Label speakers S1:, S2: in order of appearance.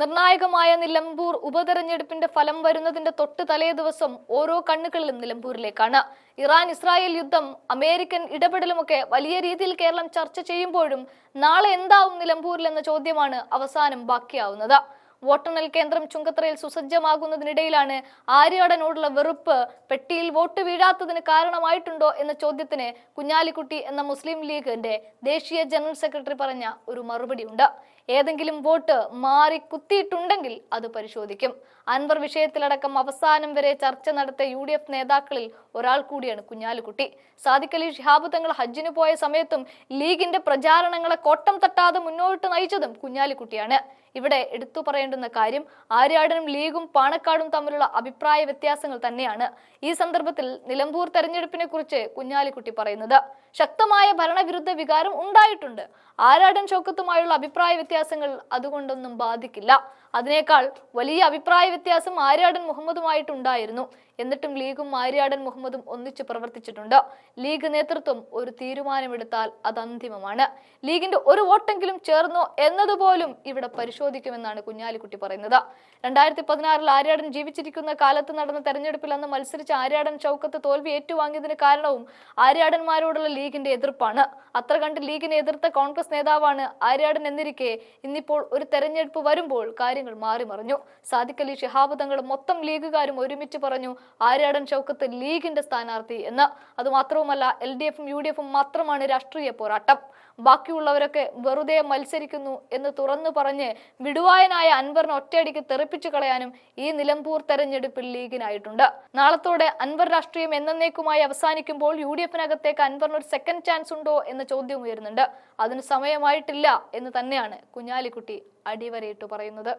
S1: നിർണായകമായ നിലമ്പൂർ ഉപതെരഞ്ഞെടുപ്പിന്റെ ഫലം വരുന്നതിന്റെ തൊട്ട് തലേ ദിവസം ഓരോ കണ്ണുകളിലും നിലമ്പൂരിലേക്കാണ്. ഇറാൻ ഇസ്രായേൽ യുദ്ധം അമേരിക്കൻ ഇടപെടലുമൊക്കെ വലിയ രീതിയിൽ കേരളം ചർച്ച ചെയ്യുമ്പോഴും നാളെ എന്താവും നിലമ്പൂരിൽ എന്ന ചോദ്യമാണ് അവസാനം ബാക്കിയാവുന്നത്. വോട്ടെണ്ണൽ കേന്ദ്രം ചുങ്കത്തറയിൽ സുസജ്ജമാകുന്നതിനിടയിലാണ് ആര്യാടനോടുള്ള വെറുപ്പ് പെട്ടിയിൽ വോട്ട് വീഴാത്തതിന് കാരണമായിട്ടുണ്ടോ എന്ന ചോദ്യത്തിന് കുഞ്ഞാലിക്കുട്ടി എന്ന മുസ്ലിം ലീഗിന്റെ ദേശീയ ജനറൽ സെക്രട്ടറി പറഞ്ഞ ഒരു മറുപടിയുണ്ട്. ഏതെങ്കിലും വോട്ട് മാറി കുത്തിയിട്ടുണ്ടെങ്കിൽ അത് പരിശോധിക്കും. അൻവർ വിഷയത്തിലടക്കം അവസാനം വരെ ചർച്ച നടത്തിയ യു ഡി എഫ് നേതാക്കളിൽ ഒരാൾ കൂടിയാണ് കുഞ്ഞാലിക്കുട്ടി. സാദിഖ് അലി ഷിഹാബ് തങ്ങൾ ഹജ്ജിന് പോയ സമയത്തും ലീഗിന്റെ പ്രചാരണങ്ങളെ കോട്ടം തട്ടാതെ മുന്നോട്ട് നയിച്ചതും കുഞ്ഞാലിക്കുട്ടിയാണ്. ഇവിടെ എടുത്തു പറയേണ്ടുന്ന കാര്യം ആര്യാടനും ലീഗും പാണക്കാടും തമ്മിലുള്ള അഭിപ്രായ വ്യത്യാസങ്ങൾ തന്നെയാണ്. ഈ സന്ദർഭത്തിൽ നിലമ്പൂർ തെരഞ്ഞെടുപ്പിനെ കുറിച്ച് കുഞ്ഞാലിക്കുട്ടി പറയുന്നത്. ശക്തമായ ഭരണവിരുദ്ധ വികാരം ഉണ്ടായിട്ടുണ്ട്. ആരാടൻ ചോക്കത്തുമായുള്ള അഭിപ്രായ വ്യത്യാസങ്ങൾ അതുകൊണ്ടൊന്നും ബാധിക്കില്ല. അതിനേക്കാൾ വലിയ അഭിപ്രായ വ്യത്യാസം ആര്യാടൻ മുഹമ്മദുമായിട്ടുണ്ടായിരുന്നു. എന്നിട്ടും ലീഗും ആര്യാടൻ മുഹമ്മദും ഒന്നിച്ചു പ്രവർത്തിച്ചിട്ടുണ്ട്. ലീഗ് നേതൃത്വം ഒരു തീരുമാനമെടുത്താൽ അത് അന്തിമമാണ്. ലീഗിന്റെ ഒരു വോട്ടെങ്കിലും ചേർന്നോ എന്നതുപോലും ഇവിടെ പരിശോധിക്കുമെന്നാണ് കുഞ്ഞാലിക്കുട്ടി പറയുന്നത്. രണ്ടായിരത്തി പതിനാറിൽ ആര്യാടൻ ജീവിച്ചിരിക്കുന്ന കാലത്ത് നടന്ന തെരഞ്ഞെടുപ്പിൽ അന്ന് മത്സരിച്ച ആര്യാടൻ ചൗക്കത്ത് തോൽവി ഏറ്റുവാങ്ങിയതിന് കാരണവും ആര്യാടന്മാരോടുള്ള ലീഗിന്റെ എതിർപ്പാണ്. അത്ര കണ്ട് ലീഗിനെ എതിർത്ത കോൺഗ്രസ് നേതാവാണ് ആര്യാടൻ എന്നിരിക്കെ ഇന്നിപ്പോൾ ഒരു തെരഞ്ഞെടുപ്പ് വരുമ്പോൾ കാര്യങ്ങൾ മാറി മറിഞ്ഞു. സാദിഖ് അലി ഷിഹാബ് തങ്ങൾ മൊത്തം ലീഗുകാരും ഒരുമിച്ച് പറഞ്ഞു ആര്യാടൻ ചൗക്കത്ത് ലീഗിന്റെ സ്ഥാനാർത്ഥി എന്ന്. അതുമാത്രവുമല്ല എൽ ഡി എഫും യു ഡി എഫും മാത്രമാണ് രാഷ്ട്രീയ പോരാട്ടം. ബാക്കിയുള്ളവരൊക്കെ വെറുതെ മത്സരിക്കുന്നു എന്ന് തുറന്നു പറഞ്ഞ് വിടുവായനായ അൻവറിനെ ഒറ്റയടിക്ക് തെറിപ്പിച്ചു കളയാനും ഈ നിലമ്പൂർ തെരഞ്ഞെടുപ്പിൽ ലീഗിനായിട്ടുണ്ട്. നാളത്തോടെ അൻവർ രാഷ്ട്രീയം എന്നേക്കുമായി അവസാനിക്കുമ്പോൾ യു ഡി എഫിനകത്തേക്ക് അൻവറിന് ഒരു സെക്കൻഡ് ചാൻസ് ഉണ്ടോ എന്ന ചോദ്യം ഉയരുന്നുണ്ട്. അതിന് സമയമായിട്ടില്ല എന്ന് തന്നെയാണ് കുഞ്ഞാലിക്കുട്ടി അടിവരയിട്ട് പറയുന്നത്.